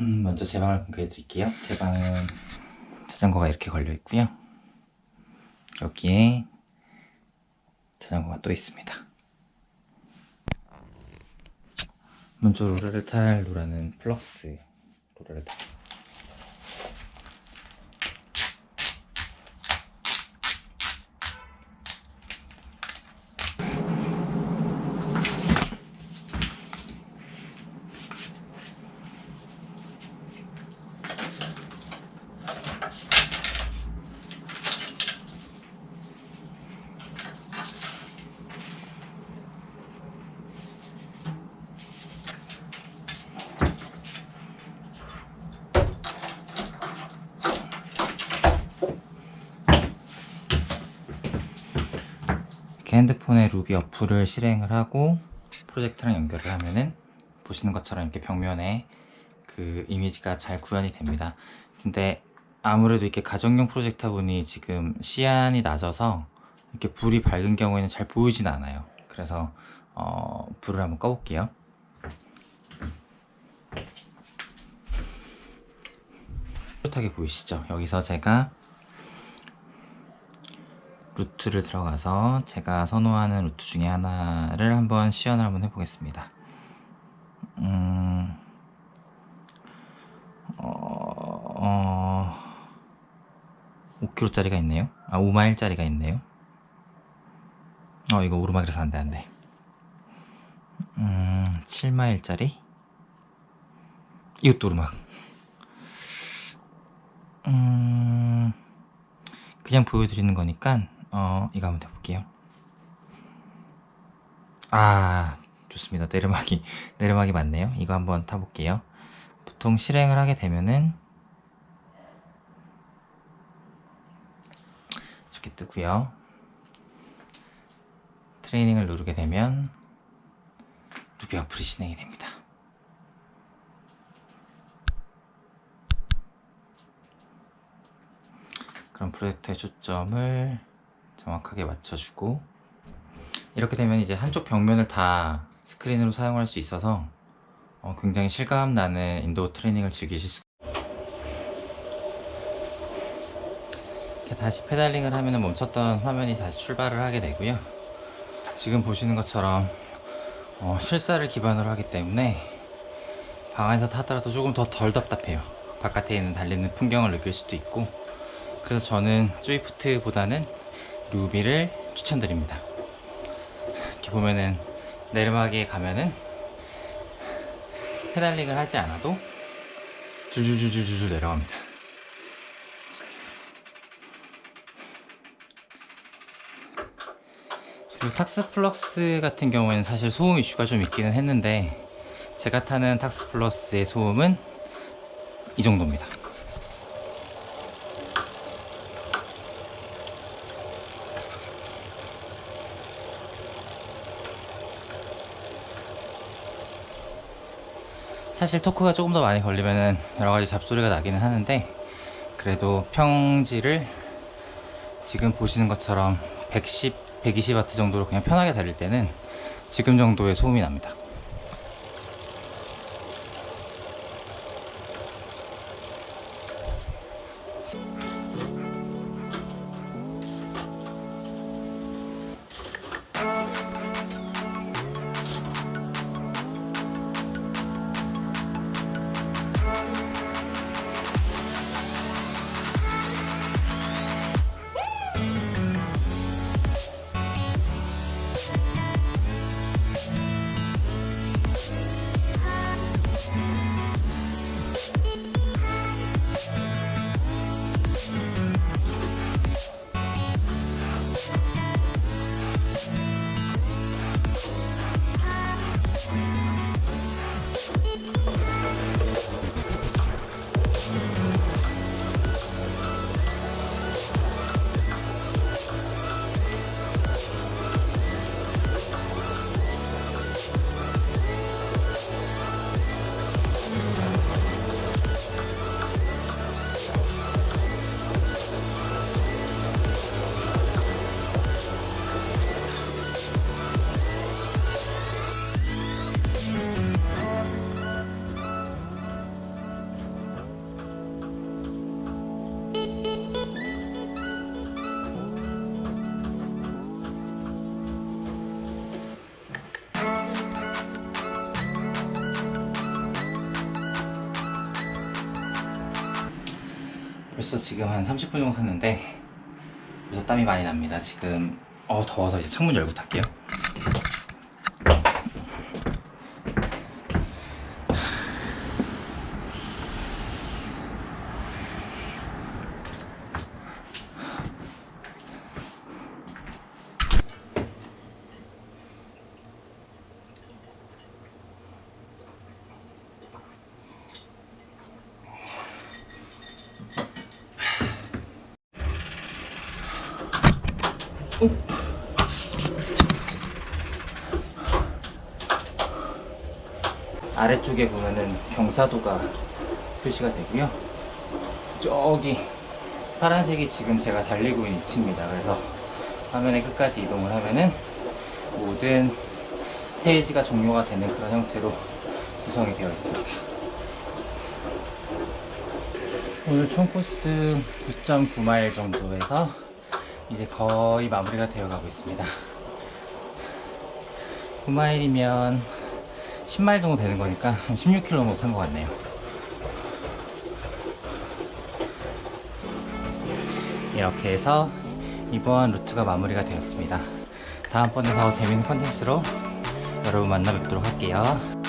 음, 먼저 제 방을 공개해 드릴게요. 제 방은 자전거가 이렇게 걸려 있고요. 여기에 자전거가 또 있습니다. 먼저 로라를 탈 로라는 플럭스 로라를 탈. 이렇게 핸드폰에 루비 어플을 실행을 하고 프로젝트랑 연결을 하면은 보시는 것처럼 이렇게 벽면에 그 이미지가 잘 구현이 됩니다. 근데 아무래도 이렇게 가정용 프로젝터 보니 지금 시안이 낮아서 이렇게 불이 밝은 경우에는 잘 보이진 않아요. 그래서 어, 불을 한번 꺼볼게요. 뚜렷하게 보이시죠? 여기서 제가 루트를 들어가서 제가 선호하는 루트 중에 하나를 한번 시연을 한번 해보겠습니다. 음, 어, 어, 5km짜리가 있네요. 아, 5마일짜리가 있네요. 어, 이거 오르막이라서 안 돼, 안 돼. 음, 7마일짜리? 이것도 오르막. 음, 그냥 보여드리는 거니까, 어, 이거 한번 해볼게요. 아, 좋습니다. 내리막이, 내리막이 맞네요. 이거 한번 타볼게요. 보통 실행을 하게 되면은, 이렇게 뜨고요. 트레이닝을 누르게 되면, 루비 어플이 진행이 됩니다. 그럼 프로젝트의 초점을 정확하게 맞춰주고 이렇게 되면 이제 한쪽 벽면을 다 스크린으로 사용할 수 있어서 어, 굉장히 실감 나는 인도어 트레이닝을 즐기실 수. 이렇게 다시 페달링을 하면 멈췄던 화면이 다시 출발을 하게 되고요. 지금 보시는 것처럼 어, 실사를 기반으로 하기 때문에 방 안에서 타더라도 조금 더 덜 답답해요. 바깥에 있는 달리는 풍경을 느낄 수도 있고. 그래서 저는 스위프트보다는 루비를 추천드립니다. 이렇게 보면은 내리막에 가면은 페달링을 하지 않아도 줄줄줄줄줄 내려갑니다. 그리고 탁스 플럭스 같은 경우에는 사실 소음 이슈가 좀 있기는 했는데 제가 타는 탁스 플러스의 소음은 이 정도입니다. 사실 토크가 조금 더 많이 걸리면은 여러 가지 잡소리가 나기는 하는데 그래도 평지를 지금 보시는 것처럼 110, 120W 정도로 그냥 편하게 달릴 때는 지금 정도의 소음이 납니다. 벌써 지금 한 30분 정도 탔는데 벌써 땀이 많이 납니다. 지금 어 더워서 이제 창문 열고 탈게요. 아래쪽에 보면은 경사도가 표시가 되고요. 저기 파란색이 지금 제가 달리고 있는 위치입니다. 그래서 화면의 끝까지 이동을 하면은 모든 스테이지가 종료가 되는 그런 형태로 구성이 되어 있습니다. 오늘 총 코스 9.9마일 정도에서 이제 거의 마무리가 되어 가고 있습니다. 9마일이면 10마일 정도 되는 거니까 한 16km 정도 탄 것 같네요. 이렇게 해서 이번 루트가 마무리가 되었습니다. 다음번에 더 재밌는 컨텐츠로 여러분 만나 뵙도록 할게요.